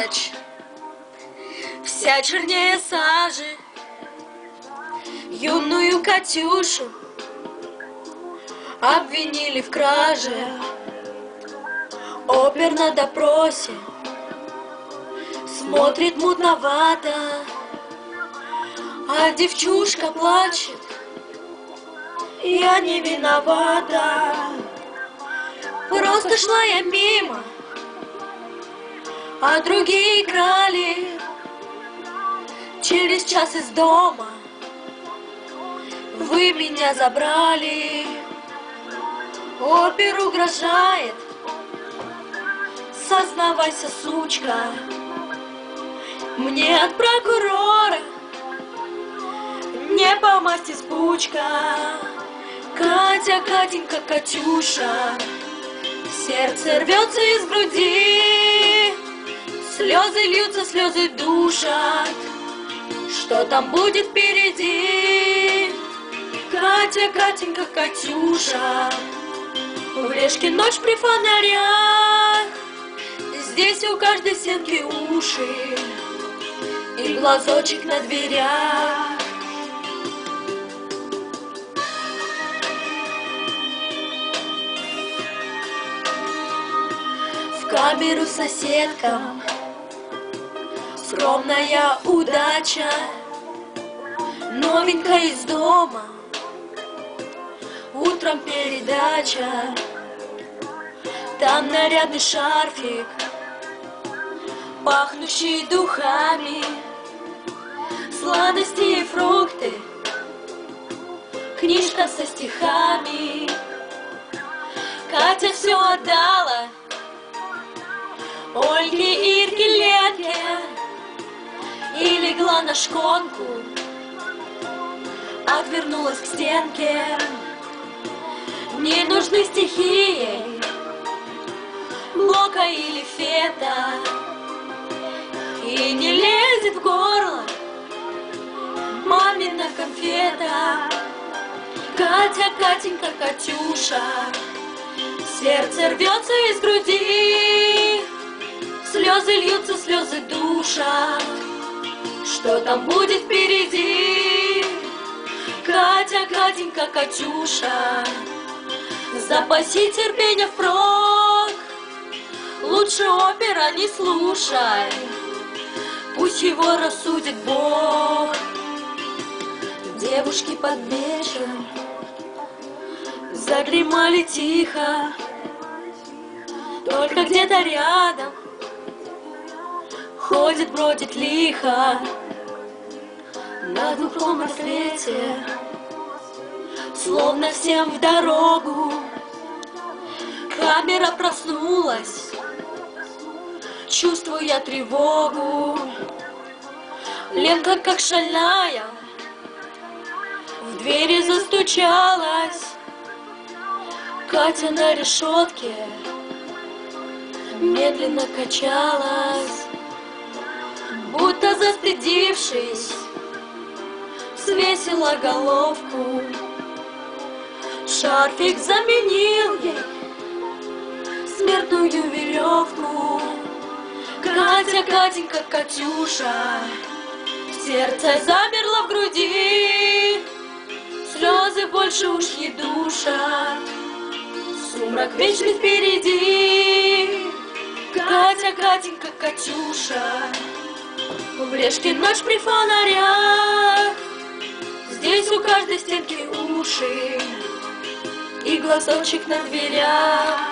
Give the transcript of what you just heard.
мелочь, вся чернее сажи, юную Катюшу обвинили в краже. Опер на допросе смотрит мутновато, а девчушка плачет. Я не виновата, просто шла я мимо, а другие играли через час из дома. Вы меня забрали, опер угрожает, сознавайся, сучка, мне от прокурора не по масти спучка. Катя, Катенька, Катюша, сердце рвется из груди, слезы льются, слезы душат. Что там будет впереди? Катя, Катенька, Катюша, в решке ночь при фонарях, здесь у каждой стенки уши и глазочек на дверях. В камеру соседкам скромная удача, новенькая из дома, утром передача, там нарядный шарфик, пахнущий духами, сладости и фрукты, книжка со стихами. Катя все отдала легла на шконку Отвернулась к стенке. Не нужны стихи ей Блока или фета И не лезет в горло Мамина конфета. Катя, Катенька, Катюша Сердце рвется из груди Слезы льются, слезы душат Что там будет впереди? Катя, Катенька, Катюша Запаси терпения впрок Лучше опера не слушай Пусть его рассудит Бог Девушки под вечером Задремали тихо Только где-то рядом Ходит, бродит лихо На глухом рассвете Словно всем в дорогу. Камера проснулась Чувствуя тревогу. Ленка как шальная В двери застучалась. Катя на решетке Медленно качалась Будто застыдившись Свесила головку. Шарфик заменил ей Смертную веревку. Катя, Катенька, Катюша Сердце замерло в груди. Слезы больше уж не душат. Сумрак вечный впереди. Катя, Катенька, Катюша В решке ночь при фонарях. Здесь у каждой стенки уши И глазочек на дверях